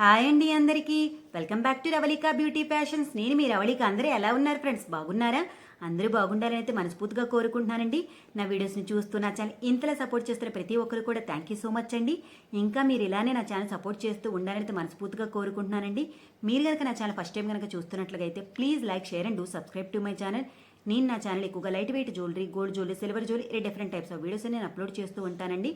Hi అండి అందరికీ. Welcome back to Ravalika beauty fashions. నేను మీ రవళిక. అందరూ ఎలా ఉన్నారు ఫ్రెండ్స్? బాగున్నారా? అందరూ బాగుండాలని అయితే మనస్ఫూర్తిగా కోరుకుంటున్నానండి. నా వీడియోస్ని చూస్తూ నా ఛానల్ ఇంతలా సపోర్ట్ చేస్తున్న ప్రతి ఒక్కరు కూడా థ్యాంక్ యూ సో మచ్ అండి. ఇంకా మీరు ఇలానే నా ఛానల్ సపోర్ట్ చేస్తూ ఉండాలని అయితే మనస్ఫూర్తిగా కోరుకుంటున్నానండి. మీరు కనుక నా ఛానల్ ఫస్ట్ టైం కనుక చూస్తున్నట్లుగా అయితే please like share and do subscribe to my channel నేను నా ఛానల్ ఎక్కువగా light weight jewellery gold jewellery silver jewellery different types of videos నేను అప్లోడ్ చేస్తూ ఉంటానండి.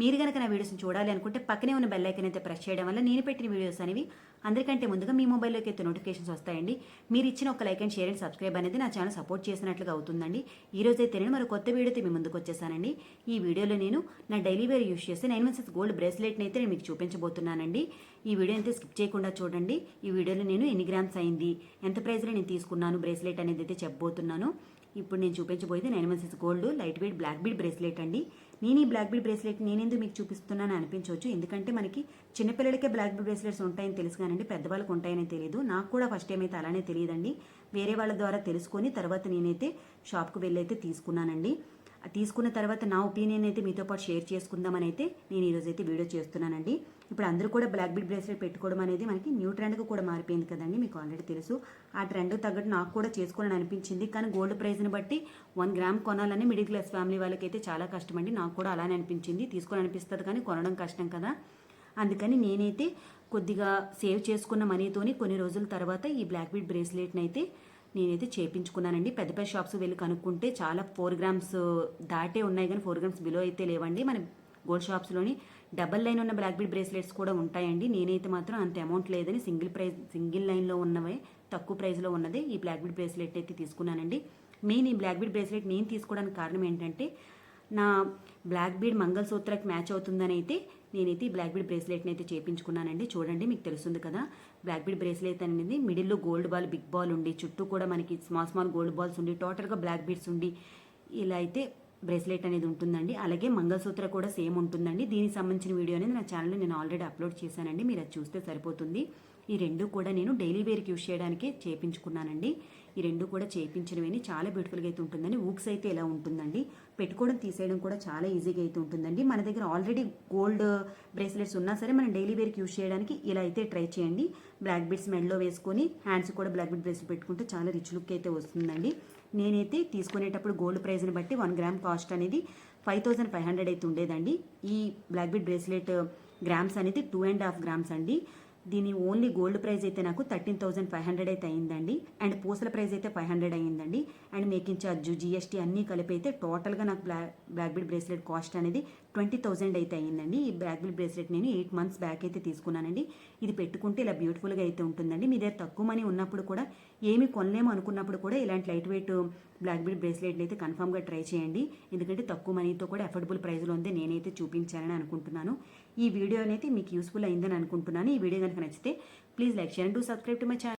మీరు కనుక నా వీడియోస్ని చూడాలి అనుకుంటే పక్కనే ఉన్న బెల్ ఐకన్ అయితే ప్రెస్ చేయడం వల్ల నేను పెట్టిన వీడియోస్ అనేవి అందరికంటే ముందుగా మీ మొబైల్లోకి అయితే నోటిఫికేషన్స్ వస్తాయండి. మీరు ఇచ్చిన ఒక like and share and subscribe అనేది నా ఛానల్ సపోర్ట్ చేసినట్లుగా అవుతుందండి. ఈ రోజు అయితే నేను మరో కొత్త వీడియోతో మీ ముందుకు వచ్చేసానండి. ఈ వీడియోలో నేను నా డైలీ వేర్ యూస్ చేస్తే నైన్ వన్ సిక్స్ గోల్డ్ బ్రేస్లెట్ని అయితే నేను మీకు చూపించబోతున్నానండి. ఈ వీడియో అయితే స్కిప్ చేయకుండా చూడండి. ఈ వీడియోలో నేను ఎన్ని గ్రామ్స్ అయింది ఎంత ప్రైస్లో నేను తీసుకున్నాను బ్రేస్లెట్ అనేది అయితే చెప్పబోతున్నాను. ఇప్పుడు నేను చూపించబోయేది nine one six gold light weight black bead bracelet అండి. నేను ఈ బ్లాక్ బీడ్ బ్రేస్లెట్ నేనెందుకు మీకు చూపిస్తున్నాను అనిపించవచ్చు. ఎందుకంటే మనకి చిన్నపిల్లలకే బ్లాక్ బీడ్ బ్రేస్లెట్స్ ఉంటాయని తెలుసు కానండి పెద్దవాళ్ళకి ఉంటాయని తెలియదు. నాకు కూడా ఫస్ట్ టైం అయితే అలానే తెలియదండి. వేరే వాళ్ళ ద్వారా తెలుసుకొని తర్వాత నేనైతే షాప్కి వెళ్ళి అయితే తీసుకున్నానండి. తీసుకున్న తర్వాత నా ఒపీనియన్ అయితే మీతో పాటు షేర్ చేసుకుందామని అయితే నేను ఈరోజైతే వీడియో చేస్తున్నానండి. ఇప్పుడు అందరూ కూడా బ్లాక్ బీడ్ బ్రేస్లెట్ పెట్టుకోవడం అనేది మనకి న్యూ ట్రెండ్కి కూడా మారిపోయింది కదండి మీకు ఆల్రెడీ తెలుసు. ఆ ట్రెండ్ తగ్గట్టు నాకు కూడా చేసుకోవాలని అనిపించింది. కానీ గోల్డ్ ప్రైస్ని బట్టి వన్ గ్రామ్ కొనాలని మిడిల్ క్లాస్ ఫ్యామిలీ వాళ్ళకైతే చాలా కష్టం అండి నాకు కూడా అలానే అనిపించింది. తీసుకోవాలని అనిపిస్తుంది కానీ కొనడం కష్టం కదా. అందుకని నేనైతే కొద్దిగా సేవ్ చేసుకున్న మనీతోని కొన్ని రోజుల తర్వాత ఈ బ్లాక్ బీడ్ బ్రేస్లెట్ని అయితే నేనైతే చేపించుకున్నానండి. పెద్ద పెద్ద షాప్స్ వెళ్ళి కనుక్కుంటే చాలా ఫోర్ గ్రామ్స్ దాటే ఉన్నాయి కానీ ఫోర్ గ్రామ్స్ బిలో అయితే లేవండి. మన గోల్డ్ షాప్స్లోని డబల్ లైన్ ఉన్న బ్లాక్ బీడ్ బ్రేస్లెట్స్ కూడా ఉంటాయండి. నేనైతే మాత్రం అంత అమౌంట్ లేదని సింగిల్ ప్రైస్ సింగిల్ లైన్లో ఉన్నవే తక్కువ ప్రైస్లో ఉన్నదే ఈ బ్లాక్ బీడ్ బ్రేస్లెట్ అయితే తీసుకున్నానండి. మెయిన్ ఈ బ్లాక్ బీడ్ బ్రేస్లెట్ నేను తీసుకోవడానికి కారణం ఏంటంటే నా బ్లాక్ బీడ్ మంగళసూత్రకి మ్యాచ్ అవుతుందని అయితే నేనైతే ఈ బ్లాక్ బీడ్ బ్రేస్లెట్ని అయితే చేపించుకున్నానండి. చూడండి మీకు తెలుస్తుంది కదా బ్లాక్ బీడ్ బ్రేస్లెట్ అనేది మిడిల్లో గోల్డ్ బాల్ బిగ్ బాల్ ఉండి చుట్టూ కూడా మనకి స్మాల్ స్మాల్ గోల్డ్ బాల్స్ ఉండి టోటల్గా బ్లాక్ బీడ్స్ ఉండి ఇలా అయితే బ్రేస్లెట్ అనేది ఉంటుందండి. అలాగే మంగళసూత్ర కూడా సేమ్ ఉంటుందండి. దీనికి సంబంధించిన వీడియో అనేది నా ఛానల్లో నేను ఆల్రెడీ అప్లోడ్ చేశానండి. మీరు అది చూస్తే సరిపోతుంది. ఈ రెండు కూడా నేను డైలీ వేర్కి యూస్ చేయడానికే చేపించుకున్నానండి. ఈ రెండు కూడా చేయించినవి చాలా బ్యూటిఫుల్గా అయితే ఉంటుందండి. ఊక్స్ అయితే ఎలా ఉంటుందండి? పెట్టుకోవడం తీసేయడం కూడా చాలా ఈజీగా అయితే ఉంటుందండి. మన దగ్గర ఆల్రెడీ గోల్డ్ బ్రేస్లెట్స్ ఉన్నా సరే మనం డైలీ వేర్కి యూస్ చేయడానికి ఇలా అయితే ట్రై చేయండి. బ్లాక్ బీడ్స్ మెడలో వేసుకొని హ్యాండ్స్ కూడా బ్లాక్ బీడ్ బ్రేస్లెట్ పెట్టుకుంటే చాలా రిచ్ లుక్ అయితే వస్తుందండి. నేనైతే తీసుకునేటప్పుడు గోల్డ్ ప్రైస్ని బట్టి వన్ గ్రామ్ కాస్ట్ అనేది ఫైవ్ థౌసండ్ ఫైవ్ హండ్రెడ్ అయితే ఉండేదండి. ఈ బ్లాక్ బీడ్ బ్రేస్లెట్ గ్రామ్స్ అనేది టూ అండ్ హాఫ్ గ్రామ్స్ అండి. దీని ఓన్లీ గోల్డ్ ప్రైస్ అయితే నాకు థర్టీన్ థౌసండ్ ఫైవ్ హండ్రెడ్ అయితే అయిందండి. అండ్ పూసల ప్రైస్ అయితే ఫైవ్ హండ్రెడ్ అయ్యిందండి. అండ్ మేకింగ్ ఛార్జ్ జిఎస్టీ అన్నీ కలిపి అయితే టోటల్గా నాకు black black bead bracelet cost అనేది ట్వంటీ థౌసండ్ అయితే అయ్యిందండి. ఈ బ్లాక్ బిల్ బ్రేస్లెట్ నేను ఎయిట్ మంత్స్ బ్యాక్ అయితే తీసుకున్నానండి. ఇది పెట్టుకుంటే ఇలా బ్యూటిఫుల్గా అయితే ఉంటుందండి. మీ దగ్గర తక్కువ మనీ ఉన్నప్పుడు కూడా ఏమి కొనలేము అనుకున్నప్పుడు కూడా ఇలాంటి లైట్ వెయిట్ బ్లాక్ బీడ్ బ్రేస్లెట్లు అయితే కన్ఫామ్గా ట్రై చేయండి. ఎందుకంటే తక్కువ మనీతో కూడా అఫోర్డబుల్ ప్రైస్లో ఉంది నేనైతే చూపించాలని అనుకుంటున్నాను. ఈ వీడియో అనేది మీకు యూస్ఫుల్ అయిందని అనుకుంటున్నాను. ఈ వీడియో కనుక నచ్చితే please like share and do subscribe to my channel